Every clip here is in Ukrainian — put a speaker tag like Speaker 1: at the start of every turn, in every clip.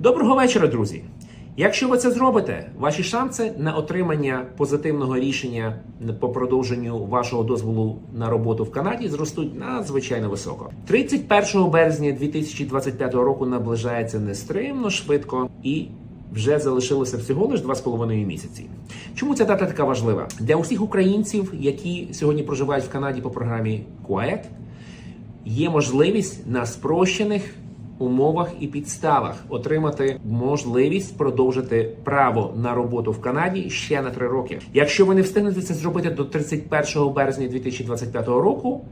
Speaker 1: Доброго вечора, друзі! Якщо ви це зробите, ваші шанси на отримання позитивного рішення по продовженню вашого дозволу на роботу в Канаді зростуть надзвичайно високо. 31 березня 2025 року наближається нестримно швидко і вже залишилося всього лиш 2,5 місяці. Чому ця дата така важлива? Для усіх українців, які сьогодні проживають в Канаді по програмі QUIET, є можливість на спрощених умовах і підставах отримати можливість продовжити право на роботу в Канаді ще на три роки. Якщо ви не встигнете це зробити до 31 березня 2025 року.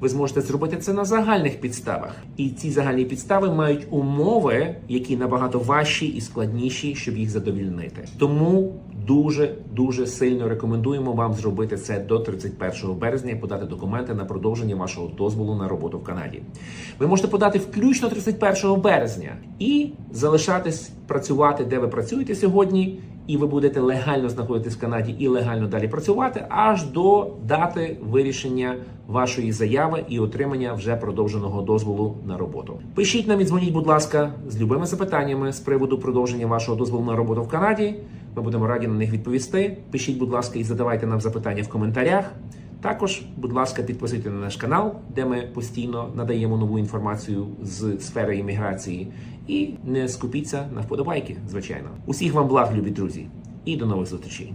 Speaker 1: Ви зможете зробити це на загальних підставах, і ці загальні підстави мають умови, які набагато важчі і складніші, щоб їх задовільнити. Тому дуже дуже сильно рекомендуємо вам зробити це до 31 березня і подати документи на продовження вашого дозволу на роботу в Канаді. Ви можете подати включно 31 березня і залишатись працювати, де ви працюєте сьогодні. І ви будете легально знаходитись в Канаді і легально далі працювати аж до дати вирішення вашої заяви і отримання вже продовженого дозволу на роботу. Пишіть нам і дзвоніть, будь ласка, з любими запитаннями з приводу продовження вашого дозволу на роботу в Канаді. Ми будемо раді на них відповісти. Пишіть, будь ласка, і задавайте нам запитання в коментарях. Також, будь ласка, підписуйте на наш канал, де ми постійно надаємо нову інформацію з сфери імміграції. І не скупіться на вподобайки, звичайно. Усіх вам благ, любі друзі, і до нових зустрічей.